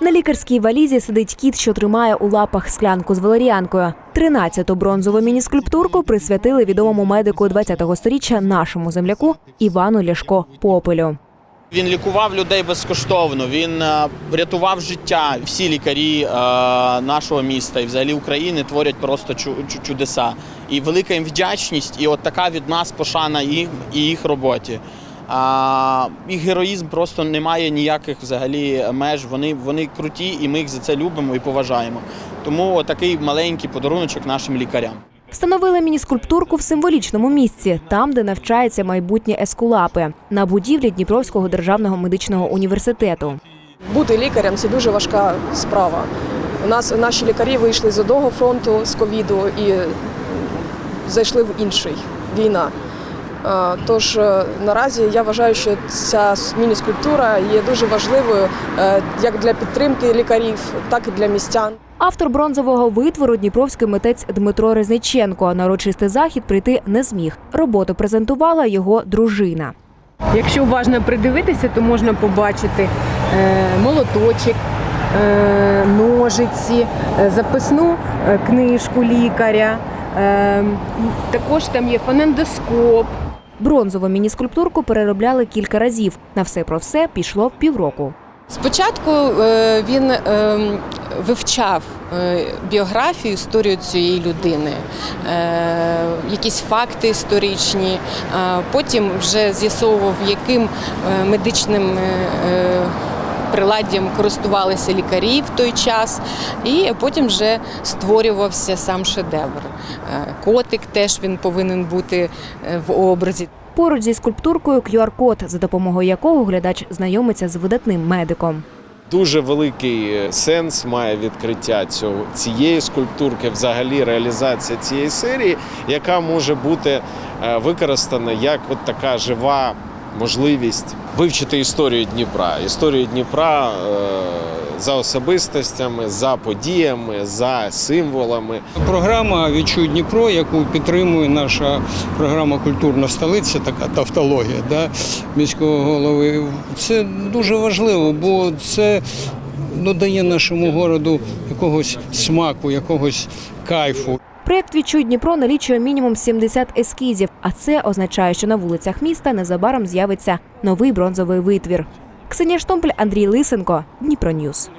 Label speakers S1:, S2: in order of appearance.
S1: На лікарській валізі сидить кіт, що тримає у лапах склянку з валеріанкою. Тринадцяту бронзову мініскульптурку присвятили відомому медику ХХ століття нашому земляку Івану Ляшко Попелю.
S2: Він лікував людей безкоштовно. Він е, врятував життя. Всі лікарі е, нашого міста і взагалі України творять просто чу- чу- чудеса. І велика їм вдячність, і от така від нас пошана їм і їх роботі. А, їх героїзм просто не має ніяких взагалі меж. Вони, вони круті, і ми їх за це любимо і поважаємо. Тому такий маленький подаруночок нашим лікарям.
S1: Встановили мініскульптурку в символічному місці, там, де навчаються майбутні ескулапи, на будівлі Дніпровського державного медичного університету.
S3: Бути лікарем це дуже важка справа. У нас наші лікарі вийшли з одного фронту з ковіду і зайшли в інший війна. Е, Тож е, наразі я вважаю, що ця міні-скульптура є дуже важливою е, як для підтримки лікарів, так і для містян.
S1: Автор бронзового витвору дніпровський митець Дмитро Резниченко на урочистий захід прийти не зміг. Роботу презентувала його дружина.
S4: Якщо уважно придивитися, то можна побачити молоточок, ножиці, записну книжку лікаря. Також там є фонендоскоп.
S1: Бронзову мініскульптурку переробляли кілька разів. На все про все пішло півроку.
S5: Спочатку е, він е, вивчав е, біографію, історію цієї людини, е, якісь факти історичні. Потім вже з'ясовував, яким медичним приладдям користувалися лікарі в той час, і потім вже створювався сам шедевр. Е, Котик теж він повинен бути е, в образі.
S1: Поруч зі скульптуркою QR-код, за допомогою якого глядач знайомиться з видатним медиком.
S6: Дуже великий е, сенс має відкриття цього цієї скульптурки, взагалі реалізація цієї серії, яка може бути використана як от така жива можливість вивчити історію Дніпра. Історію Дніпра е, за особистостями, за подіями, за символами.
S7: Програма Відчуй Дніпро, яку підтримує наша програма Культурна столиця, така тавтологія да, міського голови. Це дуже важливо, бо це додає нашому городу якогось смаку, якогось кайфу.
S1: Проєкт «Відчуй Дніпро налічує мінімум 70 ескізів, а це означає, що на вулицях міста незабаром з'явиться новий бронзовий витвір. Ксенія Штомпель, Андрій Лисенко, Дніпро Ньюс.